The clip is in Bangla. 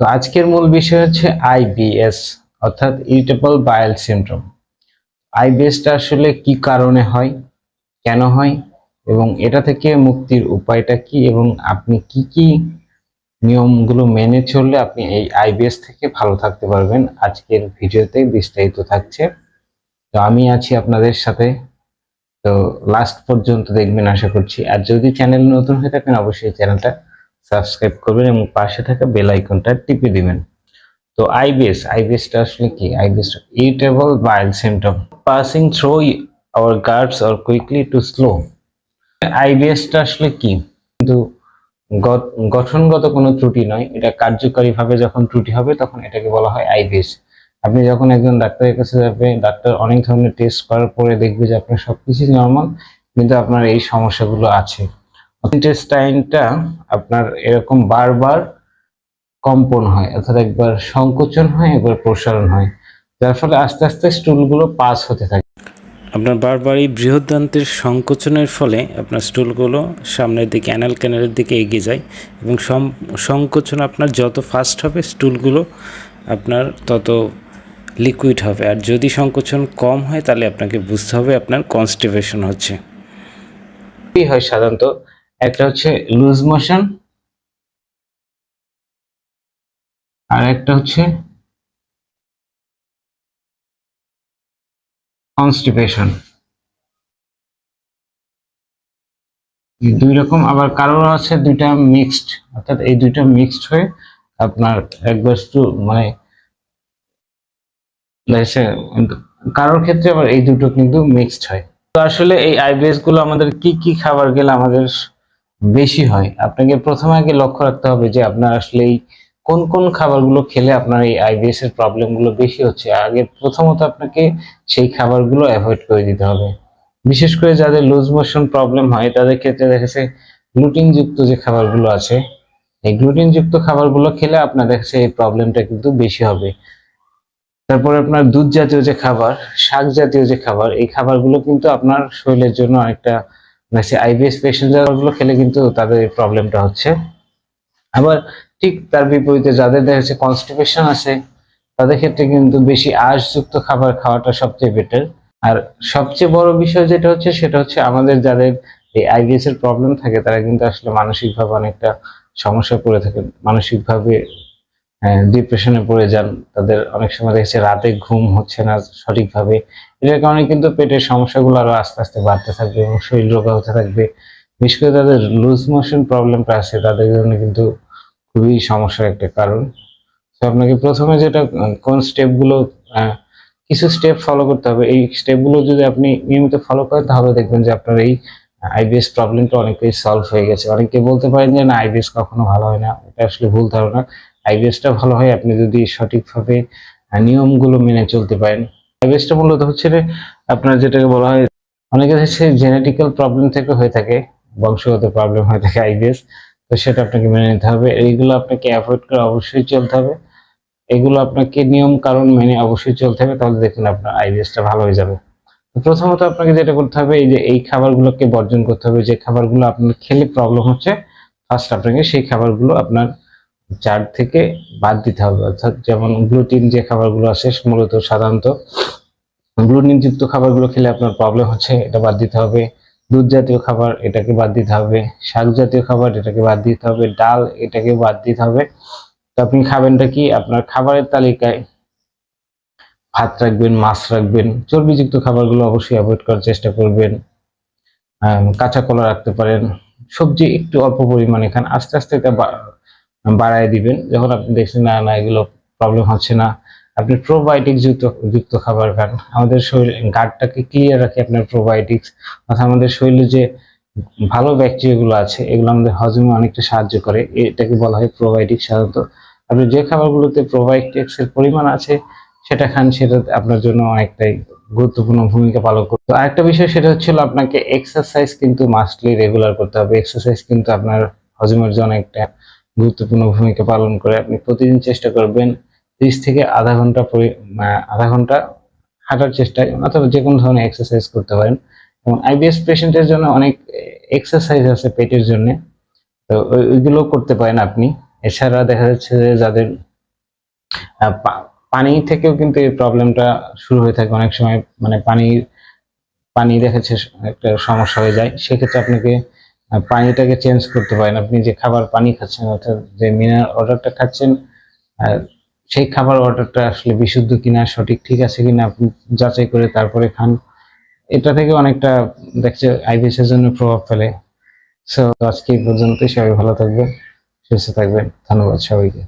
তো আজকের মূল বিষয় হচ্ছে আইবিএস অর্থাৎ ইরিটেবল বায়াল সিনড্রোম। আইবিএসটা আসলে কি কারণে হয়, কেন হয়, এবং এটা থেকে মুক্তির উপায়টা কি, এবং আপনি কি কি নিয়মগুলো মেনে চললে আপনি এই আইবিএস থেকে ভালো থাকতে পারবেন, আজকের ভিডিওতে বিস্তারিত থাকছে। তো আমি আছি আপনাদের সাথে। তো লাস্ট পর্যন্ত দেখবেন, আশা করছি। আর যদি চ্যানেল নতুন হয়ে থাকেন, অবশ্যই চ্যানেলটা সাবস্ক্রাইব করবেন এবং পাশে থাকা বেল আইকনটা টিপে দিবেন। তো আইবিএস আইবিএসটা আসলে কি? IBS irritable bowel symptom passing through our guards or quickly to slow আইবিএসটা আসলে কি? কিন্তু গঠ- গঠনগত কোনো ত্রুটি নয়। এটা কার্যকারীভাবে যখন ত্রুটি হবে, তখন এটাকে বলা হয় আইবিএস আপনি যখন একজন ডাক্তারের কাছে যাবেন, ডাক্তার অনেক ধরনের টেস্ট করার পরে দেখবে যে আপনার সবকিছু নর্মাল কিন্তু আপনার এই সমস্যাগুলো আছে। ইন্টেস্টাইনটা আপনার এরকম বারবার কম্পন হয় অর্থাৎ একবার সংকোচন হয় একবার প্রসারণ হয়। যার ফলে আস্তে আস্তে স্টুলগুলো পাস হতে থাকে। আপনার বারবারই বৃহদান্তের সংকোচনের ফলে আপনার স্টুলগুলো সামনের দিকে অ্যানাল ক্যানালের দিকে এগিয়ে যায় এবং সংকোচন আপনার যত ফাস্ট হবে স্টুলগুলো আপনার তত লিকুইড হবে। আর যদি সংকোচন কম হয় তাহলে আপনাকে বুঝতে হবে আপনার কনস্টিপেশন হচ্ছে। হয় সাধারণত একটা হচ্ছে লুজ মোশন আর একটা হচ্ছে কনস্টিপেশন দুই রকম, আবার কারোর আছে দুইটা মিক্সড অর্থাৎ এই দুইটা মিক্সড হয়ে আপনার একবার স্টু- মানে কারোর ক্ষেত্রে আবার এই দুটো কিন্তু মিক্সড হয়। তো আসলে এই আইবিএসগুলো আমাদের কি কি খাবার গেলে আমাদের বেশি হয়। আপনাকে প্রথমে আগে লক্ষ্য রাখতে হবে যে আপনার আসলে এই কোন কোন খাবারগুলো খেলে আপনার এই আইবিএস এর প্রবলেমগুলো বেশি হচ্ছে। আগে প্রথমত আপনাকে সেই খাবারগুলো অ্যাভয়েড করে দিতে হবে। বিশেষ করে যাদের লুজ মোশন প্রবলেম হয়, তাদের ক্ষেত্রে দেখেছে গ্লুটিন যুক্ত যে খাবারগুলো আছে, এই গ্লুটিন যুক্ত খাবারগুলো খেলে আপনার দেখেছে এই প্রবলেমটা কিন্তু বেশি হবে। তারপরে আপনার দুধ জাতীয় যে খাবার শাক জাতীয় যে খাবার, এই খাবারগুলো কিন্তু আপনার শরীরের জন্য অনেকটা আইবিএস পেশেন্টগুলো খেলে কিন্তু তাদের এই প্রবলেমটা হচ্ছে। আবার ঠিক তার বিপরীতে যাদের দেখা যাচ্ছে কনস্টিপেশন আছে, তাদের ক্ষেত্রে কিন্তু বেশি আঁশযুক্ত খাবার খাওয়াটা সবচেয়ে বেটার আর সবচেয়ে বড় বিষয় যেটা হচ্ছে, সেটা হচ্ছে আমাদের যাদের এই আইবিএস এর প্রবলেম থাকে, তারা কিন্তু আসলে মানসিকভাবে অনেকটা সমস্যায় পড়ে থাকে। মানসিকভাবে ডিপ্রেশনে পড়ে যান, তাদের অনেক সময় দেখছে রাতে ঘুম হচ্ছে না সঠিকভাবে। এটার কারণে কিন্তু পেটের সমস্যাগুলো আরও আস্তে আস্তে বাড়তে থাকবে এবং শরীর রোগা হতে থাকবে। বিশেষ করে তাদের লুজ মোশন প্রবলেমটা আছে, তাদের জন্য কিন্তু খুবই সমস্যার একটা কারণ। তো আপনাকে প্রথমে যেটা কোন স্টেপগুলো কিছু স্টেপ ফলো করতে হবে। এই স্টেপগুলো যদি আপনি নিয়মিত ফলো করেন, তাহলে দেখবেন যে আপনার এই আইবিএস প্রবলেমটা অনেকটাই সলভ হয়ে গেছে। অনেকে বলতে পারেন যে না আইবিএস কখনো ভালো হয় না, এটা আসলে ভুল ধারণা। আইবিএসটা ভালো হয়, আপনি যদি সঠিকভাবে নিয়মগুলো মেনে চলতে পারেন। আইবিএসটা মূলত হচ্ছে আপনার যেটাকে বলা হয়, অনেকে হচ্ছে জেনেটিক্যাল প্রবলেম থেকে হয়ে থাকে, বংশগত প্রবলেম হয়ে থাকে আইবিএস তো সেটা আপনাকে মেনে নিতে হবে। এইগুলো আপনাকে অ্যাভয়েড করে অবশ্যই চলতে হবে। এগুলো আপনাকে নিয়ম, কারণ মেনে অবশ্যই চলতে হবে। তাহলে দেখুন আপনার আইবিএসটা ভালো হয়ে যাবে। প্রথমত আপনাকে যেটা করতে হবে, এই যে, এই খাবারগুলোকে বর্জন করতে হবে। যে খাবারগুলো আপনার খেলে প্রবলেম হচ্ছে ফার্স্ট আপনাকে সেই খাবারগুলো আপনার চার থেকে বাদ দিতে হবে। অর্থাৎ যেমন গ্লুটিন যে খাবারগুলো আছে, মূলত সাধারণত গ্লুটিন যুক্ত খাবারগুলো খেলে আপনার প্রবলেম হচ্ছে, এটা বাদ দিতে হবে। দুধ জাতীয় খাবার, এটাকে বাদ দিতে হবে। শাক জাতীয় খাবার, এটাকে বাদ দিতে হবে। ডাল এটাকে বাদ দিতে হবে। তো আপনি খাবেনটা কি? আপনার খাবারের তালিকায় ভাত রাখবেন, মাছ রাখবেন, চর্বিযুক্ত খাবারগুলো অবশ্যই অ্যাভয়েড করার চেষ্টা করবেন। কাঁচা কলা রাখতে পারেন। সবজি একটু অল্প পরিমাণে খান। আস্তে আস্তে এটা বাড়ায় দিবেন। যখন আপনি দেখছেন, না না, এগুলো প্রবলেম হচ্ছে না। আপনি প্রোবায়োটিক যুক্ত যুক্ত খাবার খান। আমাদের শরীর গাটটাকে ক্লিয়ার রাখে আপনার প্রোবায়োটিক্স অর্থাৎ আমাদের শরীরে যে ভালো ব্যাকটেরিয়াগুলো আছে, এগুলো আমাদের হজমে অনেকটা সাহায্য করে। এটাকে বলা হয় প্রোবায়োটিক সাধারণত। আপনি যে খাবারগুলোতে প্রোবায়োটিক্স এর পরিমাণ আছে, সেটা খান, সেটা আপনার জন্য অনেকটাই গুরুত্বপূর্ণ ভূমিকা পালন করতে আরেকটা বিষয়, সেটা হচ্ছিল আপনাকে এক্সারসাইজ কিন্তু মাস্টলি রেগুলার করতে হবে। এক্সারসাইজ কিন্তু আপনার হজমের জন্য একটা গুরুত্বপূর্ণ ভূমিকা পালন করে আপনি প্রতিদিন চেষ্টা করবেন ত্রিশ থেকে আধা ঘণ্টা আধা ঘণ্টা হাঁটার চেষ্টা অথবা যে কোনো ধরনের এক্সারসাইজ করতে পারেন। এবং আইবিএস পেশেন্টের জন্য অনেক এক্সারসাইজ আছে পেটের জন্য। তো ওই- ওইগুলো করতে পারেন আপনি। এছাড়া দেখা যাচ্ছে যে যাদের পানি থেকেও কিন্তু এই প্রবলেমটা শুরু হয়ে থাকে। অনেক সময় মানে পানি পানি দেখাচ্ছে একটা সমস্যা হয়ে যায়। সেক্ষেত্রে আপনাকে পানিটাকে চেঞ্জ করতে পারেন আপনি যে খাবার পানি খাচ্ছেন, অর্থাৎ যে মিনারেল ওয়াটারটা খাচ্ছেন সেই খাবার ওয়াটারটা আসলে বিশুদ্ধ কিনা, সঠিক ঠিক আছে কিনা, আপনি যাচাই করে তারপরে খান। এটা থেকে অনেকটা দেখছে আইবিএসের জন্য প্রভাব ফেলে। সো আজকে এই পর্যন্তই। সবাই ভালো থাকবেন, সুস্থ থাকবেন। ধন্যবাদ সবাইকে।